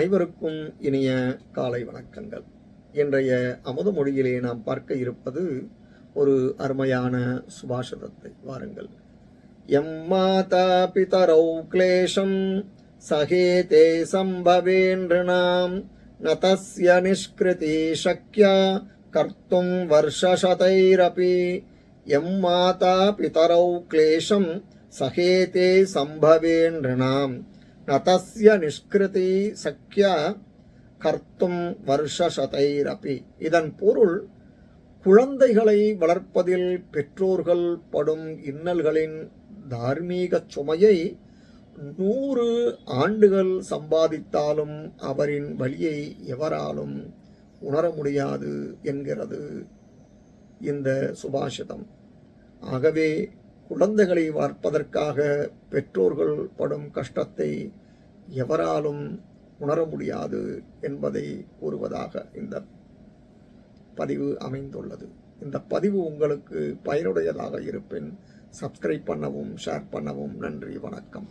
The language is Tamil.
அனைவருக்கும் இனிய காலை வணக்கங்கள். இன்றைய அமுத மொழியிலே நாம் பார்க்க இருப்பது ஒரு அருமையான சுபாஷிதத்தை. வாருங்கள். எம் மாதா பிதரௌ கிளேஷம் சகேதே சம்பவேன்றினாம் ந தஸ்ய நிஷ்கிருதி சக்யா கர்த்தும் வருஷசதைரபி. எம் மாதா பிதரௌ கிளேஷம் சகேதே சம்பவேன்றினாம் ந நிஷ்கிருதி சக்கிய கர்த்தும் வருஷசதைரபி இதன் பொருள் குழந்தைகளை வளர்ப்பதில் பெற்றோர்கள் படும் இன்னல்களின் தார்மீக சுமையை நூறு ஆண்டுகள் சம்பாதித்தாலும் அவரின் வழியை எவராலும் உணர முடியாது என்கிறது இந்த சுபாஷிதம். ஆகவே குழந்தைகளை வளர்ப்பதற்காக பெற்றோர்கள் படும் கஷ்டத்தை எவராலும் உணர முடியாது என்பதை கூறுவதாக இந்த பதிவு அமைந்துள்ளது. இந்த பதிவு உங்களுக்கு பயனுடையதாக இருப்பின் சப்ஸ்கிரைப் பண்ணவும் ஷேர் பண்ணவும் நன்றி வணக்கம்.